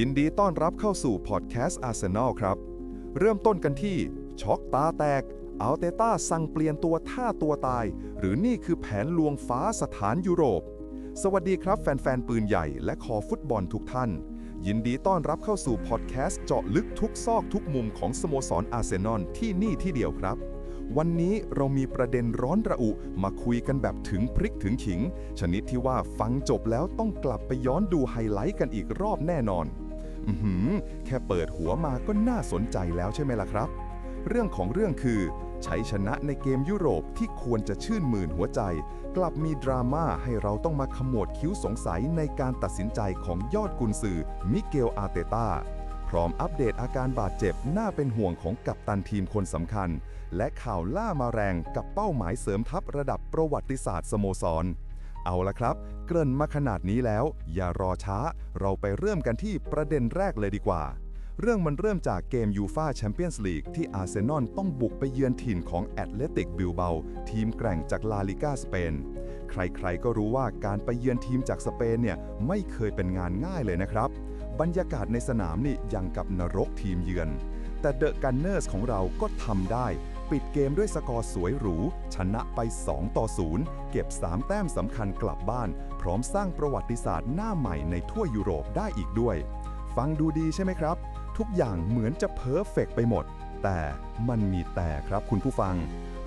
ยินดีต้อนรับเข้าสู่พอดแคสต์อาร์เซนอลครับ เริ่มต้นกันที่ ช็อกตาแตก อัลเตต้าสั่งเปลี่ยนตัวท่าตัวตาย หรือนี่คือแผนลวงฟ้าสถานยุโรป สวัสดีครับแฟน ๆ ปืนใหญ่และคอฟุตบอลทุกท่าน ยินดีต้อนรับเข้าสู่พอดแคสต์เจาะลึกทุกซอกทุกมุมของสโมสรอาร์เซนอลที่นี่ที่เดียวครับวันนี้เรามีประเด็นร้อนระอุมาคุยกันแบบถึงพริกถึงขิง ชนิดที่ว่าฟังจบแล้วต้องกลับไปย้อนดูไฮไลท์กันอีกรอบแน่นอน แค่เปิดหัวมาก็น่าสนใจแล้วใช่ไหมล่ะครับ เรื่องของเรื่องคือ ใชัยชนะในเกมยุโรปที่ควรจะชื่นมื่นหัวใจ กลับมีดราม่าให้เราต้องมาขมวดคิ้วสงสัยในการตัดสินใจของยอดกุนซือมิเกลอารเตตาพร้อมอัปเดตอาการบาดเจ็บน่าเป็นห่วงของกัปตันทีมคนสำคัญ และข่าวล่ามาแรงกับเป้าหมายเสริมทัพระดับประวัติศาสตร์สโมสร เอาละครับ เกริ่นมาขนาดนี้แล้ว อย่ารอช้า เราไปเริ่มกันที่ประเด็นแรกเลยดีกว่า เรื่องมันเริ่มจากเกมยูฟาแชมเปี้ยนส์ลีกที่อาร์เซนอลต้องบุกไปเยือนถิ่นของแอตเลติกบิลเบาทีมแกร่งจากลาลิกาสเปน ใครๆก็รู้ว่าการไปเยือนทีมจากสเปนเนี่ยไม่เคยเป็นงานง่ายเลยนะครับ บรรยากาศในสนามนี่ยังกับนรกทีมเยือน แต่เดอะกันเนอร์สของเราก็ทำได้ ปิดเกมด้วยสกอร์สวยหรู ชนะไป 2 ต่อ 0 เก็บ 3 แต้มสำคัญกลับบ้าน พร้อมสร้างประวัติศาสตร์หน้าใหม่ในทั่วยุโรปได้อีกด้วย ฟังดูดีใช่ไหมครับ ทุกอย่างเหมือนจะเพอร์เฟกไปหมด แต่มันมีแต่ครับคุณผู้ฟัง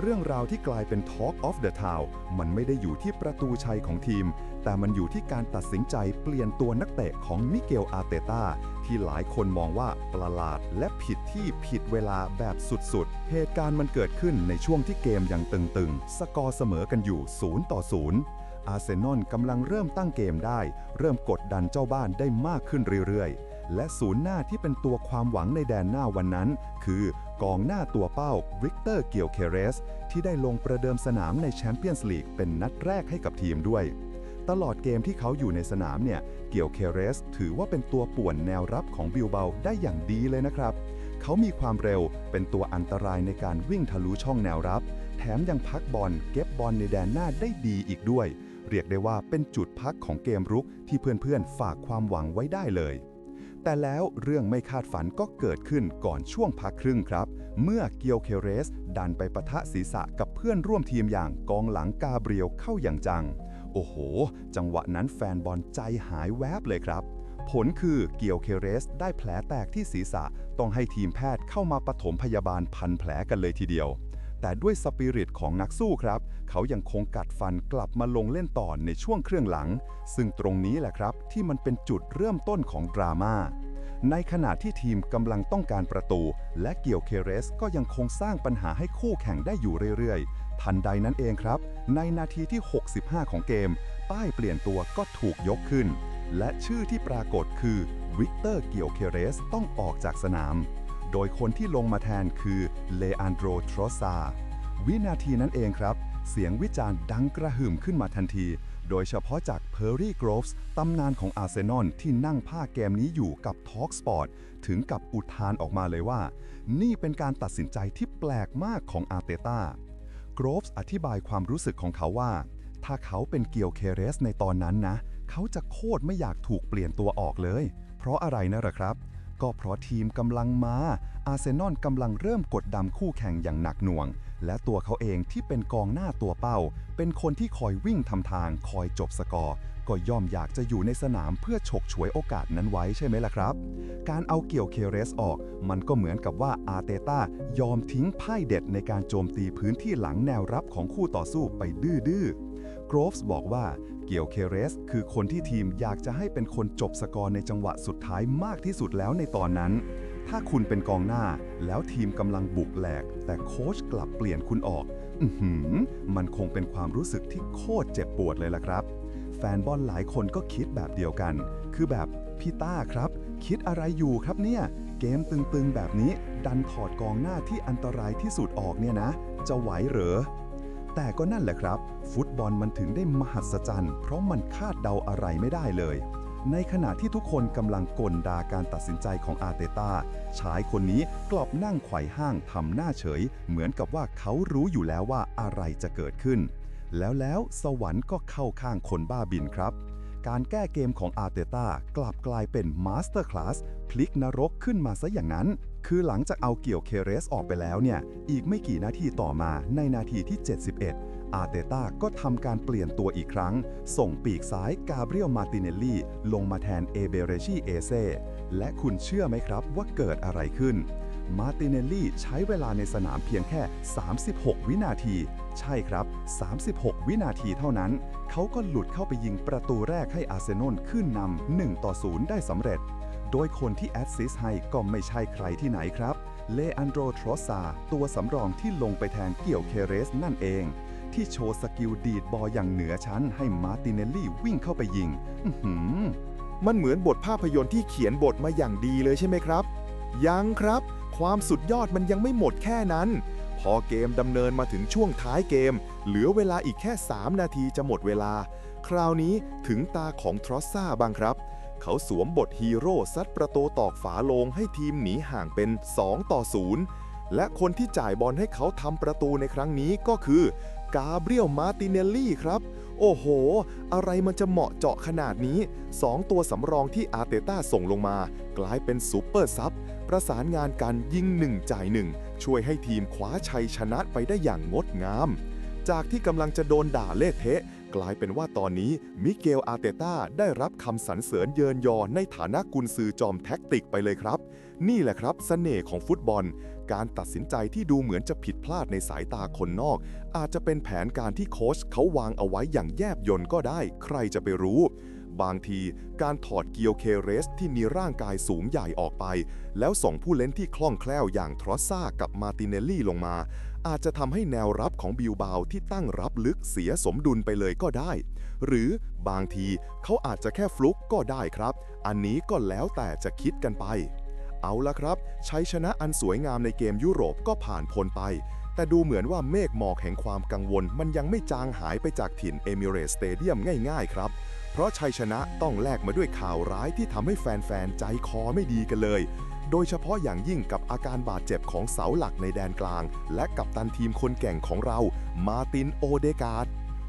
เรื่องราวที่กลายเป็น Talk of the Town มันไม่ได้อยู่ที่ประตูชัยของทีมแต่มันอยู่ที่การตัดสินใจเปลี่ยนตัวนักเตะของมิเกลอาเตตาที่หลายคนมองว่าประหลาดและผิดที่ผิดเวลาแบบสุดๆ เหตุการณ์มันเกิดขึ้นในช่วงที่เกมยังตึงๆ สกอร์เสมอกันอยู่ 0 ต่อ 0 อาร์เซนอลกำลังเริ่มตั้งเกมได้ เริ่มกดดันเจ้าบ้านได้มากขึ้นเรื่อยๆและศูนย์หน้าที่เป็นตัวความหวังในแดนหน้าวันนั้น คือกองหน้าตัวเป้าวิกเตอร์เกียวเคเรส ที่ได้ลงประเดิมสนามในแชมเปี้ยนส์ลีกเป็นนัดแรกให้กับทีมด้วย ตลอดเกมที่เขาอยู่ในสนามเนี่ย เกียวเคเรส ถือว่าเป็นตัวป่วนแนวรับของบิลเบาได้อย่างดีเลยนะครับ เขามีความเร็วเป็นตัวอันตรายในการวิ่งทะลุช่องแนวรับ แถมยังพักบอลเก็บบอลในแดนหน้าได้ดีอีกด้วย เรียกได้ว่าเป็นจุดพักของเกมรุกที่เพื่อนๆ ฝากความหวังไว้ได้เลยแต่แล้วเรื่องไม่คาดฝันก็เกิดขึ้นก่อนช่วงพักครึ่งครับ เมื่อเกียวเคเรส ดันไปปะทะศีรษะกับเพื่อนร่วมทีมอย่างกองหลังกาเบรียลเข้าอย่างจัง โอ้โห จังหวะนั้นแฟนบอลใจหายแวบเลยครับ ผลคือเกียวเคเรสได้แผลแตกที่ศีรษะ ต้องให้ทีมแพทย์เข้ามาปฐมพยาบาลพันแผลกันเลยทีเดียว แต่ด้วยสปิริตของนักสู้ครับ เขายังคงกัดฟันกลับมาลงเล่นต่อในช่วงเครื่องหลัง ซึ่งตรงนี้แหละครับ ที่มันเป็นจุดเริ่มต้นของดราม่าในขณะที่ทีมกำลังต้องการประตู และเกี่ยวเคเรสก็ยังคงสร้างปัญหาให้คู่แข่งได้อยู่เรื่อย ทันใดนั้นเองครับ ในนาทีที่ 65 ของเกม ป้ายเปลี่ยนตัวก็ถูกยกขึ้น และชื่อที่ปรากฏคือวิกเตอร์เกียวเคเรสต้องออกจากสนาม โดยคนที่ลงมาแทนคือเลอันโดรทรอซาวินาทีนั้นเองครับ เสียงวิจารณ์ดังกระหึ่มขึ้นมาทันที โดยเฉพาะจากเพอร์รี่กรฟส์ตำนานของอาร์เซนอลที่นั่งภาเกมนี้อยู่กับ Talk Sport ถึงกับอุทานออกมาเลยว่า นี่เป็นการตัดสินใจที่แปลกมากของอาร์เตต้า กรฟส์อธิบายความรู้สึกของเขาว่า ถ้าเขาเป็นเกียวเคเรสในตอนนั้นนะ เขาจะโคตรไม่อยากถูกเปลี่ยนตัวออกเลย เพราะอะไรนะหรอครับ ก็เพราะทีมกำลังมา อาร์เซนอลกำลังเริ่มกดดันคู่แข่งอย่างหนักหน่วง และตัวเขาเองที่เป็นกองหน้าตัวเป้า เป็นคนที่คอยวิ่งทำทาง คอยจบสกอร์ ก็ย่อมอยากจะอยู่ในสนามเพื่อฉกฉวยโอกาสนั้นไว้ใช่ไหมล่ะครับ การเอาเกี่ยวเคเรสออก มันก็เหมือนกับว่าอาร์เตต้ายอมทิ้งไพ่เด็ดในการโจมตีพื้นที่หลังแนวรับของคู่ต่อสู้ไปดื้อๆโกรฟส์บอกว่าเกี่ยวเคเรส คือคนที่ทีมอยากจะให้เป็นคนจบสกอร์ในจังหวะสุดท้ายมากที่สุดแล้วในตอนนั้น ถ้าคุณเป็นกองหน้า แล้วทีมกำลังบุกแหลก แต่โค้ชกลับเปลี่ยนคุณออก อือหือมันคงเป็นความรู้สึกที่โคตรเจ็บปวดเลยล่ะครับ แฟนบอลหลายคนก็คิดแบบเดียวกัน คือแบบพี่ต้าครับ คิดอะไรอยู่ครับเนี่ย เกมตึงๆแบบนี้ ดันถอดกองหน้าที่อันตรายที่สุดออกเนี่ยนะ จะไหวเหรอแต่ก็นั่นแหละครับ ฟุตบอลมันถึงได้มหัศจรรย์ เพราะมันคาดเดาอะไรไม่ได้เลย ในขณะที่ทุกคนกำลังกลดาการตัดสินใจของอาเตตาชายคนนี้กลับนั่งไขว่ห้างทำหน้าเฉย เหมือนกับว่าเขารู้อยู่แล้วว่าอะไรจะเกิดขึ้น แล้วแล้วสวรรค์ก็เข้าข้างคนบ้าบินครับ การแก้เกมของอาเตตากลับกลายเป็นมาสเตอร์คลาสพลิกนรกขึ้นมาซะอย่างนั้น คือหลังจากเอาเกี่ยวเคเรสออกไปแล้วเนี่ย อีกไม่กี่นาทีต่อมาในนาทีที่ 71 อาร์เตต้าก็ทำการเปลี่ยนตัวอีกครั้ง ส่งปีกซ้ายกาเบรียลมาติเนลลี่ ลงมาแทนเอเบเรชีเอเซและคุณเชื่อไหมครับว่าเกิดอะไรขึ้น มาติเนลลี่ใช้เวลาในสนามเพียงแค่ 36 วินาที ใช่ครับ 36 วินาทีเท่านั้น เขาก็หลุดเข้าไปยิงประตูแรกให้อาร์เซนอลขึ้นนำ1ต่อ0ได้สำเร็จ โดยคนที่แอดซิสให้ก็ไม่ใช่ใครที่ไหนครับเลอันโดรทรอสซาตัวสำรองที่ลงไปแทนเกี่ยวเคเรสนั่นเอง ที่โชว์สกิลดีดบอลอย่างเหนือชั้นให้มาติเนลลี่วิ่งเข้าไปยิง อื้อหือ มันเหมือนบทภาพยนตร์ที่เขียนบทมาอย่างดีเลยใช่ไหมครับ ยังครับ ความสุดยอดมันยังไม่หมดแค่นั้น พอเกมดำเนินมาถึงช่วงท้ายเกม เหลือเวลาอีกแค่ 3 นาทีจะหมดเวลา คราวนี้ถึงตาของทรอสซาบ้างครับ เขาสวมบทฮีโร่ซัดประตูตอกฝาโลงให้ทีมหนีห่างเป็น 2 ต่อ 0 และคนที่จ่ายบอลให้เขาทำประตูในครั้งนี้ก็คือ กาเบรียลมาติเนลลี่ครับ โอ้โห อะไรมันจะเหมาะเจาะขนาดนี้ 2 ตัวสำรองที่อาเตต้าส่งลงมา กลายเป็นซูเปอร์ซับประสานงานกันยิงหนึ่งจ่ายหนึ่งช่วยให้ทีมคว้าชัยชนะไปได้อย่างงดงาม จากที่กำลังจะโดนด่าเละเทะ กลายเป็นว่าตอนนี้มิเกลอาเตต้าได้รับคำสรรเสริญเยินยอในฐานะกุนซือจอมแท็กติกไปเลยครับ นี่แหละครับเสน่ห์ของฟุตบอล การตัดสินใจที่ดูเหมือนจะผิดพลาดในสายตาคนนอก อาจจะเป็นแผนการที่โค้ชเขาวางเอาไว้อย่างแยบยนก็ได้ ใครจะไปรู้ บางทีการถอดเกียวเคเรสที่มีร่างกายสูงใหญ่ออกไป แล้วส่งผู้เล่นที่คล่องแคล่วอย่างทรอสซากับมาติเนลลี่ลงมา อาจจะทำให้แนวรับของบิลบาวที่ตั้งรับลึกเสียสมดุลไปเลยก็ได้ หรือบางทีเขาอาจจะแค่ฟลุกก็ได้ครับ อันนี้ก็แล้วแต่จะคิดกันไป เอาละครับชัยชนะอันสวยงามในเกมยุโรปก็ผ่านพ้นไป แต่ดูเหมือนว่าเมฆหมอกแห่งความกังวล มันยังไม่จางหายไปจากถิ่นเอมิเรสสเตเดียมง่ายๆครับเพราะชัยชนะต้องแลกมาด้วยข่าวร้ายที่ทำให้แฟนๆ ใจคอไม่ดีกันเลย โดยเฉพาะอย่างยิ่งกับอาการบาดเจ็บของเสาหลักในแดนกลาง และกัปตันทีมคนแก่งของเรา มาตินโอเดการ์ด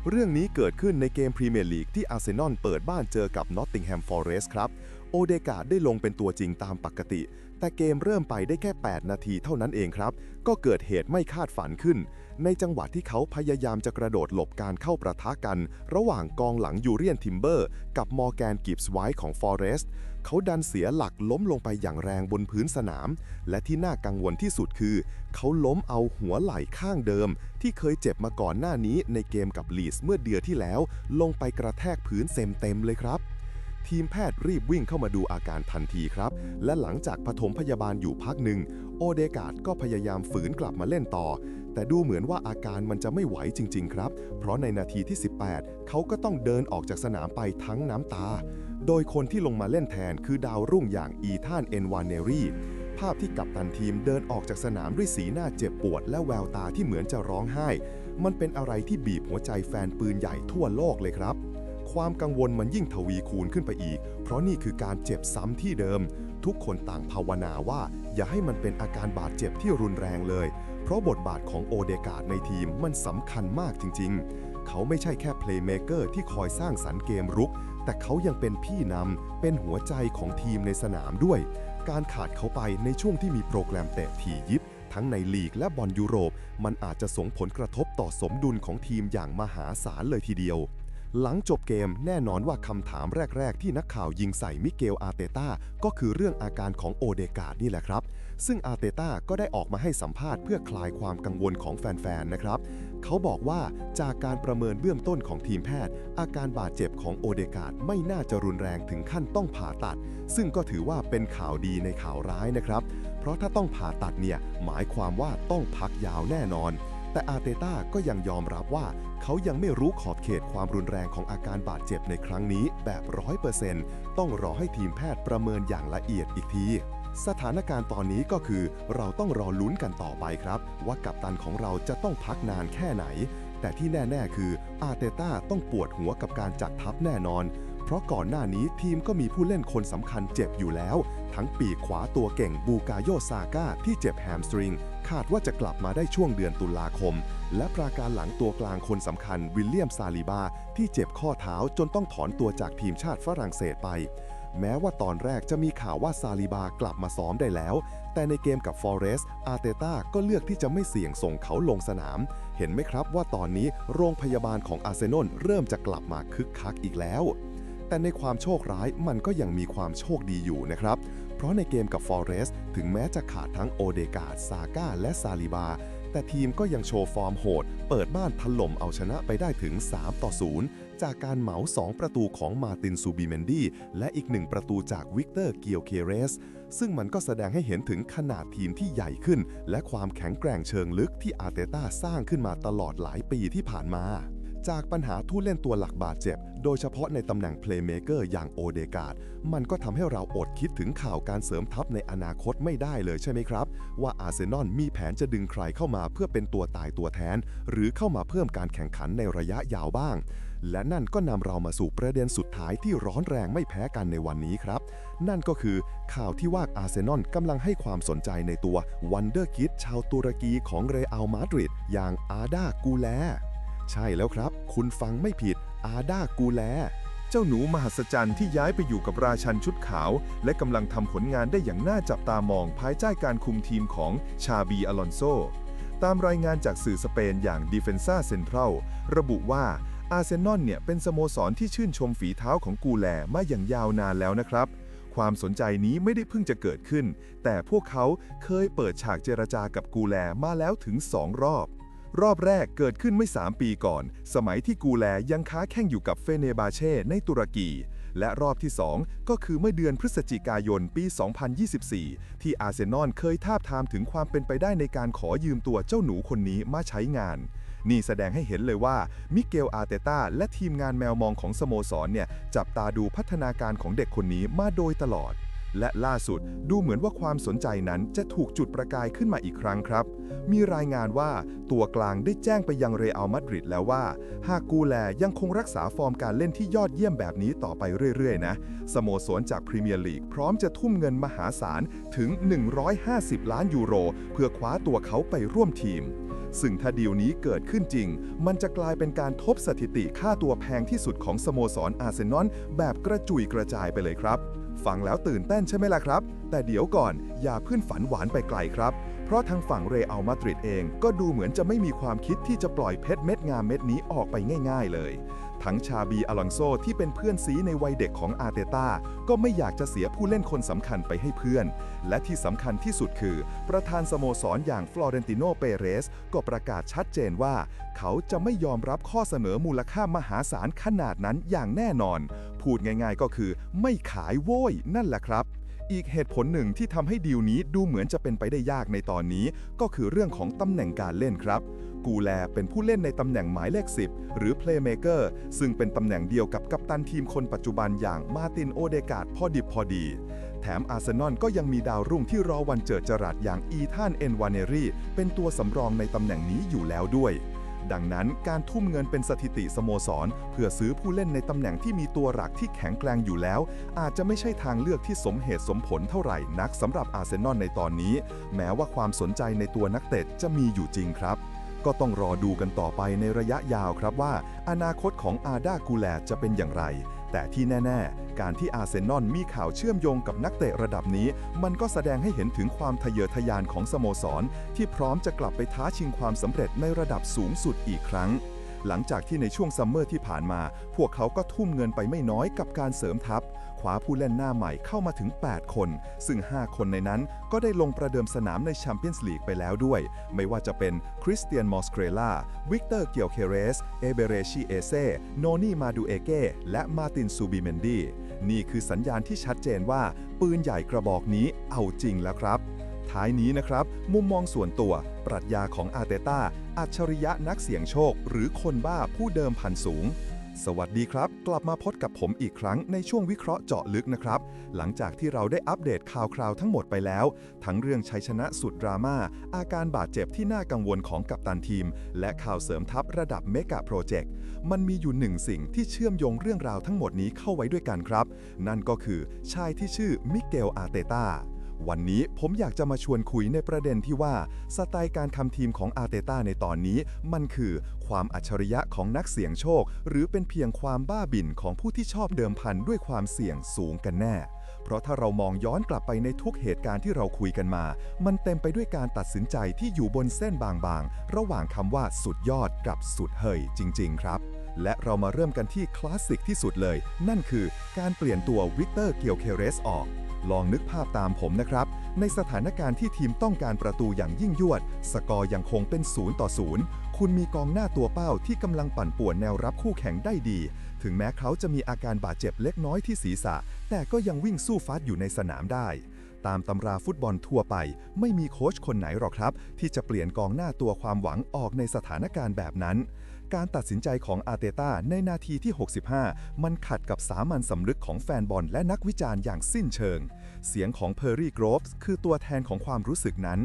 เรื่องนี้เกิดขึ้นในเกมพรีเมียร์ลีกที่อาร์เซนอลเปิดบ้านเจอกับนอตติงแฮมฟอร์เรสครับ โอเดการ์ดได้ลงเป็นตัวจริงตามปกติ แต่เกมเริ่มไปได้แค่ 8 นาทีเท่านั้นเองครับ ก็เกิดเหตุไม่คาดฝันขึ้น ในจังหวะที่เขาพยายามจะกระโดดหลบการเข้าประทะกัน ระหว่างกองหลังยูเรียนทิมเบอร์ กับมอร์แกนกิบส์ไวท์ของฟอร์เรสต์ เขาดันเสียหลักล้มลงไปอย่างแรงบนพื้นสนาม และที่น่ากังวลที่สุดคือ เขาล้มเอาหัวไหล่ข้างเดิม ที่เคยเจ็บมาก่อนหน้านี้ในเกมกับลีสเมื่อเดือนที่แล้ว ลงไปกระแทกพื้นเต็มเต็มๆเลยครับทีมแพทย์รีบวิ่งเข้ามาดูอาการทันทีครับ และหลังจากปฐมพยาบาลอยู่พักหนึ่ง โอเดกาดก็พยายามฝืนกลับมาเล่นต่อ แต่ดูเหมือนว่าอาการมันจะไม่ไหวจริง ๆ ครับ เพราะในนาทีที่ 18 เขาก็ต้องเดินออกจากสนามไปทั้งน้ำตา โดยคนที่ลงมาเล่นแทนคือดาวรุ่งอย่างอีธานเอนวานเนรีภาพที่กัปตันทีมเดินออกจากสนามด้วยสีหน้าเจ็บปวด และแววตาที่เหมือนจะร้องไห้ มันเป็นอะไรที่บีบหัวใจแฟนปืนใหญ่ทั่วโลกเลยครับ ความกังวลมันยิ่งทวีคูณขึ้นไปอีก เพราะนี่คือการเจ็บซ้ำที่เดิม ทุกคนต่างภาวนาว่า อย่าให้มันเป็นอาการบาดเจ็บที่รุนแรงเลย ราะบทบาทของโอเดกาดในทีมมันสำคัญมากจริง ๆ เขาไม่ใช่แค่เพลย์เมเกอร์ที่คอยสร้างสรรค์เกมรุก แต่เขายังเป็นพี่นำเป็นหัวใจของทีมในสนามด้วย การขาดเขาไปในช่วงที่มีโปรแกรมเตะถี่ยิบ ทั้งในลีกและบอลยุโรป มันอาจจะส่งผลกระทบต่อสมดุลของทีมอย่างมหาศาลเลยทีเดียวหลังจบเกมแน่นอนว่าคำถามแรก ๆ ที่นักข่าวยิงใส่มิเกลอาร์เตต้าก็คือเรื่องอาการของโอเดกาดนี่แหละครับ ซึ่งอาร์เตต้าก็ได้ออกมาให้สัมภาษณ์เพื่อคลายความกังวลของแฟนๆ นะครับ เขาบอกว่าจากการประเมินเบื้องต้นของทีมแพทย์ อาการบาดเจ็บของโอเดกาดไม่น่าจะรุนแรงถึงขั้นต้องผ่าตัด ซึ่งก็ถือว่าเป็นข่าวดีในข่าวร้ายนะครับ เพราะถ้าต้องผ่าตัดเนี่ยหมายความว่าต้องพักยาวแน่นอนแต่อาร์เตต้าก็ยังยอมรับว่า เขายังไม่รู้ขอบเขตความรุนแรงของอาการบาดเจ็บในครั้งนี้แบบร้อยเปอร์เซ็นต์ต้องรอให้ทีมแพทย์ประเมินอย่างละเอียดอีกที สถานการณ์ตอนนี้ก็คือเราต้องรอลุ้นกันต่อไปครับ ว่ากัปตันของเราจะต้องพักนานแค่ไหน แต่ที่แน่ ๆ คืออาเตต้าต้องปวดหัวกับการจัดทัพแน่นอน เพราะก่อนหน้านี้ทีมก็มีผู้เล่นคนสำคัญเจ็บอยู่แล้ว ทั้งปีกขวาตัวเก่งบูกาโยซาก้าที่เจ็บแฮมสตริงคาดว่าจะกลับมาได้ช่วงเดือนตุลาคม และปราการหลังตัวกลางคนสำคัญวิลเลียมซาลิบาที่เจ็บข้อเท้าจนต้องถอนตัวจากทีมชาติฝรั่งเศสไป แม้ว่าตอนแรกจะมีข่าวว่าซาลิบากลับมาซ้อมได้แล้ว แต่ในเกมกับฟอเรสต์อาเตต้าก็เลือกที่จะไม่เสี่ยงส่งเขาลงสนาม เห็นไหมครับว่าตอนนี้โรงพยาบาลของอาร์เซนอลเริ่มจะกลับมาคึกคักอีกแล้ว แต่ในความโชคร้ายมันก็ยังมีความโชคดีอยู่นะครับ เพราะในเกมกับฟอเรสต์ถึงแม้จะขาดทั้งโอเดกาดซาก้าและซาลิบา แต่ทีมก็ยังโชว์ฟอร์มโหด เปิดบ้านถล่มเอาชนะไปได้ถึง 3 ต่อ 0 จากการเหมา 2 ประตูของมาตินซูบิเมนดีและอีกหนึ่งประตูจากวิกเตอร์เกียวเคเรส ซึ่งมันก็แสดงให้เห็นถึงขนาดทีมที่ใหญ่ขึ้น และความแข็งแกร่งเชิงลึกที่อาเตต้าสร้างขึ้นมาตลอดหลายปีที่ผ่านมา จากปัญหาผู้เล่นตัวหลักบาดเจ็บ โดยเฉพาะในตำแหน่งเพลย์เมเกอร์อย่างโอเดกาดมันก็ทำให้เราอดคิดถึงข่าวการเสริมทัพในอนาคตไม่ได้เลยใช่ไหมครับ ว่าอาร์เซนอลมีแผนจะดึงใครเข้ามาเพื่อเป็นตัวตายตัวแทน หรือเข้ามาเพิ่มการแข่งขันในระยะยาวบ้าง และนั่นก็นำเรามาสู่ประเด็นสุดท้ายที่ร้อนแรงไม่แพ้กันในวันนี้ครับ นั่นก็คือข่าวที่ว่าอาร์เซนอลกำลังให้ความสนใจในตัววันเดอร์คิดชาวตุรกีของเรอัลมาดริดอย่างอาดากูแล ใช่แล้วครับ คุณฟังไม่ผิด อาดากูแล เจ้าหนูมหัศจรรย์ที่ย้ายไปอยู่กับราชันชุดขาว และกำลังทำผลงานได้อย่างน่าจับตามองภายใต้การคุมทีมของชาบีอลอนโซ ตามรายงานจากสื่อสเปนอย่าง d e f e n s a Central ระบุว่าอาร์เซนอลเนี่ยเป็นสโมสรที่ชื่นชมฝีเท้าของกูแลมาอย่างยาวนานแล้วนะครับ ความสนใจนี้ไม่ได้เพิ่งจะเกิดขึ้น แต่พวกเขาเคยเปิดฉากเจรจากับกูแลมาแล้วถึง 2 รอบ รอบแรกเกิดขึ้นเมื่อ 3 ปีก่อน สมัยที่กูแลยังค้าแข่งอยู่กับเฟเนบาเช่ในตุรกี และรอบที่ 2 ก็คือเมื่อเดือนพฤศจิกายนปี 2024 ที่อาร์เซนอลเคยทาบทามถึงความเป็นไปได้ในการขอยืมตัวเจ้าหนูคนนี้มาใช้งาน นี่แสดงให้เห็นเลยว่ามิเกลอารเตต้าและทีมงานแมวมองของสโมสรเนี่ยจับตาดูพัฒนาการของเด็กคนนี้มาโดยตลอด และล่าสุดดูเหมือนว่าความสนใจนั้นจะถูกจุดประกายขึ้นมาอีกครั้งครับ มีรายงานว่าตัวกลางได้แจ้งไปยังเรอัลมาดริดแล้วว่า หากกูแลยังคงรักษาฟอร์มการเล่นที่ยอดเยี่ยมแบบนี้ต่อไปเรื่อยๆ นะ สโมสรจากพรีเมียร์ลีกพร้อมจะทุ่มเงินมหาศาลถึง 150 ล้านยูโร เพื่อคว้าตัวเขาไปร่วมทีมซึ่งถ้าดีลนี้เกิดขึ้นจริง มันจะกลายเป็นการทบสถิติค่าตัวแพงที่สุดของสโมสรอาร์เซนอลแบบกระจุยกระจายไปเลยครับ ฟังแล้วตื่นเต้นใช่ไหมล่ะครับ แต่เดี๋ยวก่อนอย่าเพื่อนฝันหวานไปไกลครับ เพราะทางฝั่งเรอัลมาดริดเองก็ดูเหมือนจะไม่มีความคิดที่จะปล่อยเพชรเม็ดงามเม็ดนี้ออกไปง่าย ๆ เลย ทั้งชาบีอลอนโซที่เป็นเพื่อนซีในวัยเด็กของอาร์เตต้าก็ไม่อยากจะเสียผู้เล่นคนสำคัญไปให้เพื่อน และที่สำคัญที่สุดคือ ประธานสโมสรอย่างฟลอเรนติโนเปเรส ก็ประกาศชัดเจนว่า เขาจะไม่ยอมรับข้อเสนอมูลค่ามหาศาลขนาดนั้นอย่างแน่นอน พูดง่ายๆก็คือ ไม่ขายโว้ยนั่นแหละครับ อีกเหตุผลหนึ่งที่ทำให้ดีลนี้ดูเหมือนจะเป็นไปได้ยากในตอนนี้ ก็คือเรื่องของตำแหน่งการเล่นครับ กูแลเป็นผู้เล่นในตำแหน่งหมายเลข 10 หรือ Playmaker ซึ่งเป็นตำแหน่งเดียวกับกัปตันทีมคนปัจจุบันอย่างมาตินโอเดกาดพอดิบพอดี แถมอาร์เซนอลก็ยังมีดาวรุ่งที่รอวันเจิดจรัสอย่างอีธานเอ็นวานเนรีเป็นตัวสำรองในตำแหน่งนี้อยู่แล้วด้วย ดังนั้นการทุ่มเงินเป็นสถิติสโมสร เพื่อซื้อผู้เล่นในตำแหน่งที่มีตัวหลักที่แข็งแกร่งอยู่แล้ว อาจจะไม่ใช่ทางเลือกที่สมเหตุสมผลเท่าไหร่นักสำหรับอาร์เซนอลในตอนนี้ แม้ว่าความสนใจในตัวนักเตะจะมีอยู่จริงครับ ก็ต้องรอดูกันต่อไปในระยะยาวครับว่า อนาคตของอาดากูแลจะเป็นอย่างไร แต่ที่แน่ ๆ การที่อาร์เซนอลมีข่าวเชื่อมโยงกับนักเตะระดับนี้ มันก็แสดงให้เห็นถึงความทะเยอทะยานของสโมสร ที่พร้อมจะกลับไปท้าชิงความสำเร็จในระดับสูงสุดอีกครั้ง หลังจากที่ในช่วงซัมเมอร์ที่ผ่านมา พวกเขาก็ทุ่มเงินไปไม่น้อยกับการเสริมทัพคว้าผู้เล่นหน้าใหม่เข้ามาถึง 8 คน ซึ่ง 5 คนในนั้นก็ได้ลงประเดิมสนามในแชมเปี้ยนส์ลีกไปแล้วด้วย ไม่ว่าจะเป็นคริสเตียนมอสเครล่าวิกเตอร์เกียวเคเรส เอเบเรชิเอเซโนนี่มาดูเอเก้และมาตินซูบิเมนดีนี่คือสัญญาณที่ชัดเจนว่า ปืนใหญ่กระบอกนี้เอาจริงแล้วครับ ท้ายนี้นะครับ มุมมองส่วนตัว ปรัชญาของอาเตต้า อัจฉริยะนักเสี่ยงโชค หรือคนบ้าผู้เดิมพันสูง สวัสดีครับ กลับมาพบกับผมอีกครั้งในช่วงวิเคราะห์เจาะลึกนะครับ หลังจากที่เราได้อัปเดตข่าวคราวทั้งหมดไปแล้ว ทั้งเรื่องชัยชนะสุดดราม่าอาการบาดเจ็บที่น่ากังวลของกัปตันทีม และข่าวเสริมทัพระดับเมกะโปรเจกต์มันมีอยู่หนึ่งสิ่งที่เชื่อมโยงเรื่องราวทั้งหมดนี้เข้าไว้ด้วยกันครับ นั่นก็คือชายที่ชื่อมิเกลอาเตตา วันนี้ผมอยากจะมาชวนคุยในประเด็นที่ว่า สไตล์การทำทีมของอาร์เตต้าในตอนนี้ มันคือความอัจฉริยะของนักเสี่ยงโชค หรือเป็นเพียงความบ้าบิ่นของผู้ที่ชอบเดิมพันด้วยความเสี่ยงสูงกันแน่ เพราะถ้าเรามองย้อนกลับไปในทุกเหตุการณ์ที่เราคุยกันมา มันเต็มไปด้วยการตัดสินใจที่อยู่บนเส้นบางๆ ระหว่างคำว่าสุดยอดกับสุดเฮยจริง ๆ ครับ และเรามาเริ่มกันที่คลาสสิกที่สุดเลย นั่นคือการเปลี่ยนตัววิกเตอร์เกียวเคเรสออก ลองนึกภาพตามผมนะครับ ในสถานการณ์ที่ทีมต้องการประตูอย่างยิ่งยวด สกอร์ยังคงเป็น0ต่อ0คุณมีกองหน้าตัวเป้าที่กำลังปั่นป่วนแนวรับคู่แข่งได้ดี ถึงแม้เขาจะมีอาการบาดเจ็บเล็กน้อยที่ศีรษะ แต่ก็ยังวิ่งสู้ฟัดอยู่ในสนามได้ ตามตำราฟุตบอลทั่วไป ไม่มีโค้ชคนไหนหรอกครับ ที่จะเปลี่ยนกองหน้าตัวความหวังออกในสถานการณ์แบบนั้น การตัดสินใจของอาร์เตต้าในนาทีที่ 65 มันขัดกับสามัญสำนึกของแฟนบอลและนักวิจารณ์อย่างสิ้นเชิง เสียงของเพอร์รี่โกรฟส์คือตัวแทนของความรู้สึกนั้น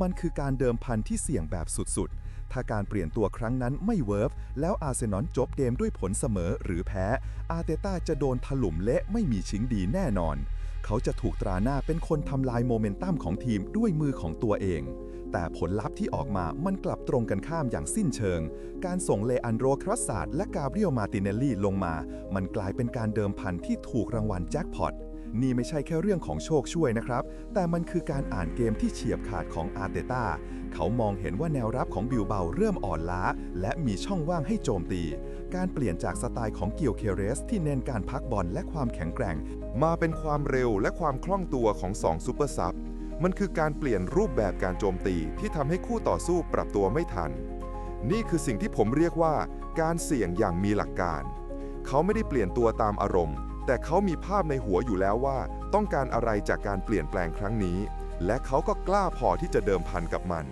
มันคือการเดิมพันที่เสี่ยงแบบสุดๆถ้าการเปลี่ยนตัวครั้งนั้นไม่เวิร์ฟแล้วอาร์เซนอลจบเกมด้วยผลเสมอหรือแพ้ อาร์เตต้าจะโดนถล่มเละไม่มีชิงดีแน่นอน เขาจะถูกตราหน้าเป็นคนทำลายโมเมนตัมของทีมด้วยมือของตัวเอง แต่ผลลัพธ์ที่ออกมามันกลับตรงกันข้ามอย่างสิ้นเชิง การส่งเลอันโดรครัสซาร์ดและกาเบรียลมาติเนลลี่ลงมา มันกลายเป็นการเดิมพันที่ถูกรางวัลแจ็คพอต นี่ไม่ใช่แค่เรื่องของโชคช่วยนะครับ แต่มันคือการอ่านเกมที่เฉียบขาดของอาร์เตต้า เขามองเห็นว่าแนวรับของบิลเบาเริ่มอ่อนล้า และมีช่องว่างให้โจมตี การเปลี่ยนจากสไตล์ของเกียวเคเรส ที่เน้นการพักบอลและความแข็งแกร่ง มาเป็นความเร็วและความคล่องตัวของ2ซูเปอร์ซับ มันคือการเปลี่ยนรูปแบบการโจมตีที่ทำให้คู่ต่อสู้ปรับตัวไม่ทัน นี่คือสิ่งที่ผมเรียกว่า การเสี่ยงอย่างมีหลักการ เขาไม่ได้เปลี่ยนตัวตามอารมณ์ แต่เขามีภาพในหัวอยู่แล้วว่า ต้องการอะไรจากการเปลี่ยนแปลงครั้งนี้ และเขาก็กล้าพอที่จะเดิมพันกับมัน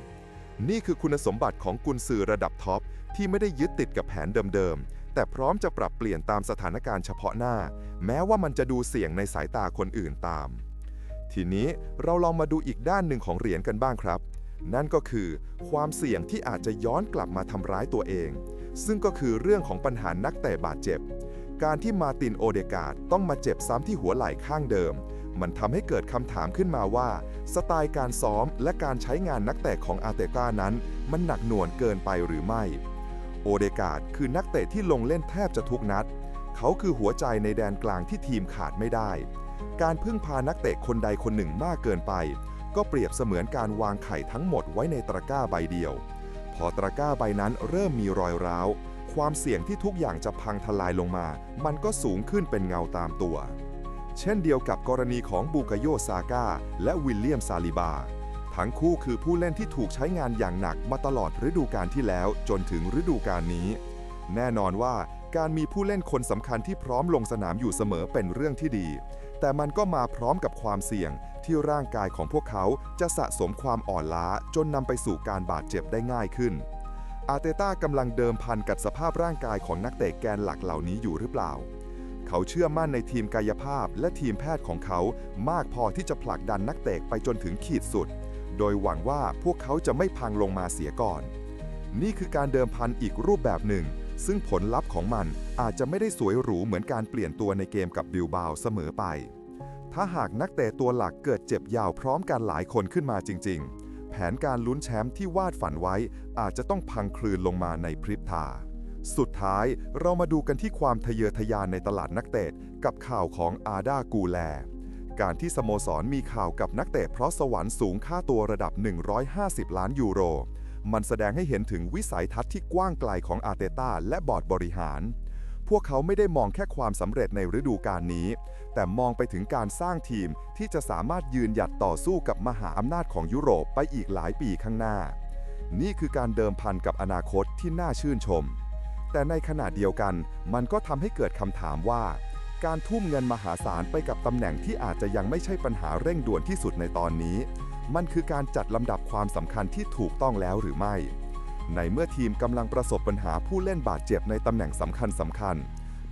นี่คือคุณสมบัติของกุนซือระดับท็อปที่ไม่ได้ยึดติดกับแผนเดิมๆ แต่พร้อมจะปรับเปลี่ยนตามสถานการณ์เฉพาะหน้า แม้ว่ามันจะดูเสี่ยงในสายตาคนอื่นตาม ทีนี้เราลองมาดูอีกด้านหนึ่งของเหรียญกันบ้างครับ นั่นก็คือ ความเสี่ยงที่อาจจะย้อนกลับมาทำร้ายตัวเอง ซึ่งก็คือเรื่องของปัญหานักเตะบาดเจ็บ การที่มาตินโอเดการ์ดต้องมาเจ็บซ้ำที่หัวไหล่ข้างเดิม มันทำให้เกิดคำถามขึ้นมาว่า สไตล์การซ้อมและการใช้งานนักเตะของอาเตต้านั้น มันหนักหน่วงเกินไปหรือไม่ โอเดการ์ดคือนักเตะที่ลงเล่นแทบจะทุกนัด เขาคือหัวใจในแดนกลางที่ทีมขาดไม่ได้ การพึ่งพานักเตะคนใดคนหนึ่งมากเกินไป ก็เปรียบเสมือนการวางไข่ทั้งหมดไว้ในตะกร้าใบเดียว พอตะกร้าใบนั้นเริ่มมีรอยร้าว ความเสี่ยงที่ทุกอย่างจะพังทลายลงมา มันก็สูงขึ้นเป็นเงาตามตัว เช่นเดียวกับกรณีของบูกาโยซาก้าและวิลเลียมซาลิบา ทั้งคู่คือผู้เล่นที่ถูกใช้งานอย่างหนักมาตลอดฤดูกาลที่แล้วจนถึงฤดูกาลนี้ แน่นอนว่าการมีผู้เล่นคนสำคัญที่พร้อมลงสนามอยู่เสมอเป็นเรื่องที่ดี แต่มันก็มาพร้อมกับความเสี่ยงที่ร่างกายของพวกเขาจะสะสมความอ่อนล้าจนนำไปสู่การบาดเจ็บได้ง่ายขึ้น อาร์เตต้ากำลังเดิมพันกับสภาพร่างกายของนักเตะแกนหลักเหล่านี้อยู่หรือเปล่า เขาเชื่อมั่นในทีมกายภาพและทีมแพทย์ของเขามากพอที่จะผลักดันนักเตะไปจนถึงขีดสุด โดยหวังว่าพวกเขาจะไม่พังลงมาเสียก่อน นี่คือการเดิมพันอีกรูปแบบหนึ่ง ซึ่งผลลัพธ์ของมันอาจจะไม่ได้สวยหรูเหมือนการเปลี่ยนตัวในเกมกับบิลบาวเสมอไป ถ้าหากนักเตะตัวหลักเกิดเจ็บยาวพร้อมกันหลายคนขึ้นมาจริง ๆ แผนการลุ้นแชมป์ที่วาดฝันไว้ อาจจะต้องพังคลืนลงมาในพริบตา สุดท้ายเรามาดูกันที่ความทะเยอทะยานในตลาดนักเตะ กับข่าวของอาดากูแล การที่สโมสรมีข่าวกับนักเตะเพราะสวรรค์สูงค่าตัวระดับ 150 ล้านยูโร มันแสดงให้เห็นถึงวิสัยทัศน์ที่กว้างไกลของอาเตต้าและบอร์ดบริหาร พวกเขาไม่ได้มองแค่ความสำเร็จในฤดูกาลนี้ แต่มองไปถึงการสร้างทีมที่จะสามารถยืนหยัดต่อสู้กับมหาอำนาจของยุโรปไปอีกหลายปีข้างหน้า นี่คือการเดิมพันกับอนาคตที่น่าชื่นชม แต่ในขณะเดียวกัน มันก็ทำให้เกิดคำถามว่า การทุ่มเงินมหาศาลไปกับตำแหน่งที่อาจจะยังไม่ใช่ปัญหาเร่งด่วนที่สุดในตอนนี้ มันคือการจัดลำดับความสำคัญที่ถูกต้องแล้วหรือไม่ ในเมื่อทีมกำลังประสบปัญหาผู้เล่นบาดเจ็บในตำแหน่งสำคัญสำคัญ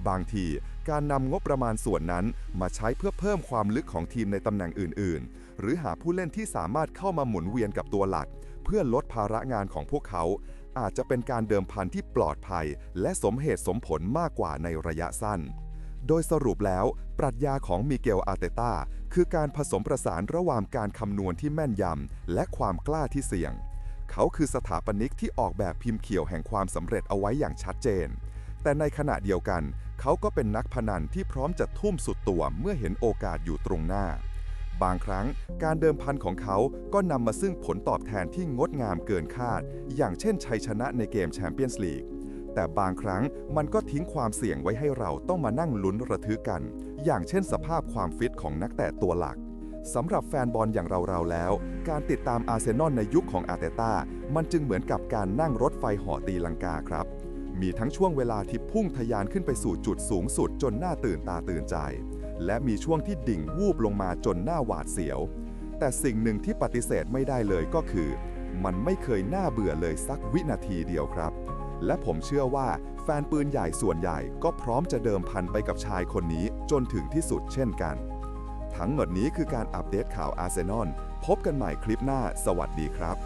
บางทีการนำงบประมาณส่วนนั้นมาใช้เพื่อเพิ่มความลึกของทีมในตำแหน่งอื่น ๆ หรือหาผู้เล่นที่สามารถเข้ามาหมุนเวียนกับตัวหลัก เพื่อลดภาระงานของพวกเขา อาจจะเป็นการเดิมพันที่ปลอดภัย และสมเหตุสมผลมากกว่าในระยะสั้น โดยสรุปแล้ว ปรัชญาของมิเกลอารเตตาคือการผสมประสานระหว่างการคำนวณที่แม่นยำและความกล้าที่เสี่ยง เขาคือสถาปนิกที่ออกแบบพิมพ์เขียวแห่งความสำเร็จเอาไว้อย่างชัดเจน แต่ในขณะเดียวกัน เขาก็เป็นนักพนันที่พร้อมจะทุ่มสุดตัวเมื่อเห็นโอกาสอยู่ตรงหน้า บางครั้งการเดิมพันของเขาก็นำมาซึ่งผลตอบแทนที่งดงามเกินคาด อย่างเช่นชัยชนะในเกมแชมเปี้ยนส์ลีกแต่บางครั้งมันก็ทิ้งความเสี่ยงไว้ให้เราต้องมานั่งลุ้นระทึกกัน อย่างเช่นสภาพความฟิตของนักเตะตัวหลัก สำหรับแฟนบอลอย่างเราๆแล้ว การติดตามอาร์เซนอลในยุคของอาร์เตต้ามันจึงเหมือนกับการนั่งรถไฟหาะตีลังกาครับ มีทั้งช่วงเวลาที่พุ่งทะยานขึ้นไปสู่จุดสูงสุดจนน่าตื่นตาตื่นใจ และมีช่วงที่ดิ่งวูบลงมาจนหน้าหวาดเสียว แต่สิ่งหนึ่งที่ปฏิเสธไม่ได้เลยก็คือ มันไม่เคยน่าเบื่อเลยสักวินาทีเดียวครับ และผมเชื่อว่าแฟนปืนใหญ่ส่วนใหญ่ก็พร้อมจะเดิมพันไปกับชายคนนี้จนถึงที่สุดเช่นกัน ทั้งหมดนี้คือการอัปเดตข่าวอาร์เซนอลพบกันใหม่คลิปหน้า สวัสดีครับ